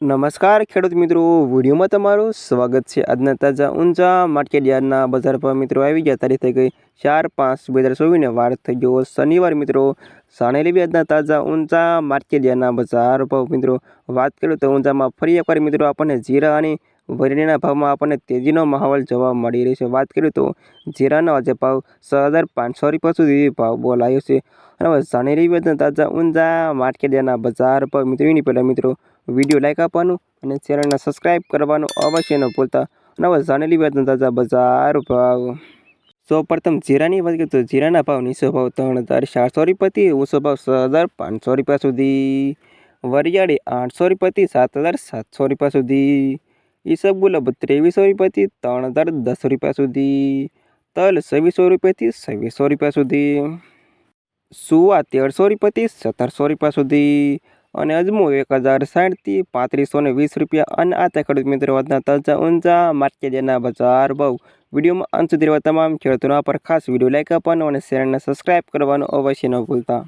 નમસ્કાર ખેડૂત મિત્રો, વિડીયોમાં તમારું સ્વાગત છે. આજના તાજા ઊંચા માર્કેટ યાર્ડના બજાર ભાવ મિત્રો આવી ગયા તારીખ થઈ ગઈ ચાર પાંચ બે હજાર ચોવીસને વાર થઈ ગયો શનિવાર મિત્રો. સાણે લેવી આજના તાજા ઊંચા માર્કેટ યાર્ડના બજાર પર મિત્રો વાત કરું તો ઊંચામાં ફરી એકવાર મિત્રો આપણને જીરા અને વરીણીના ભાવમાં આપણને તેજીનો માહોલ જોવા મળી રહ્યો છે. વાત કરીએ તો જીરાનો આજે ભાવ છ હજાર પાંચસો રૂપિયા સુધી ભાવ બોલાયો છે. અને હવે જાણી રહ્યું તાજા ઊંઝા માર્કેટના બજાર પર મિત્રો પહેલાં મિત્રો, વીડિયો લાઈક આપવાનું અને ચેનલને સબસ્ક્રાઈબ કરવાનું અવશ્ય ન ભૂલતા. અને હવે જાણેલી વાત તાજા બજાર ભાવ. સૌ પ્રથમ જીરાની વાત કરીએ તો જીરાના ભાવ નીચો ભાવ ત્રણ હજાર ચારસો રૂપિયાથી ઓછો ભાવ છ હજાર પાંચસો રૂપિયા સુધી. વરિયાળી આઠસો રૂપિયાથી સાત હજાર સાતસો રૂપિયા સુધી. ઈસબગુલાબ ત્રેવીસો રૂપિયાથી ત્રણ હજાર દસ રૂપિયા સુધી. તલ છવ્વીસો રૂપિયાથી છવ્વીસો રૂપિયા સુધી. સુવા તેરસો રૂપિયાથી સત્તરસો રૂપિયા સુધી. અને અજમો એક હજાર સાઠથી પાંત્રીસો ને વીસ રૂપિયા. અને આ તે ખેડૂત મિત્રો આજના તાજા ઊંચા માર્કેટના બજાર ભાવ. વિડીયોમાં અંત સુધી રહેવા તમામ ખેડૂતોના પર ખાસ વીડિયો લાઇક આપવાનો અને ચેનલને સબસ્ક્રાઈબ કરવાનું અવશ્ય ન ભૂલતા.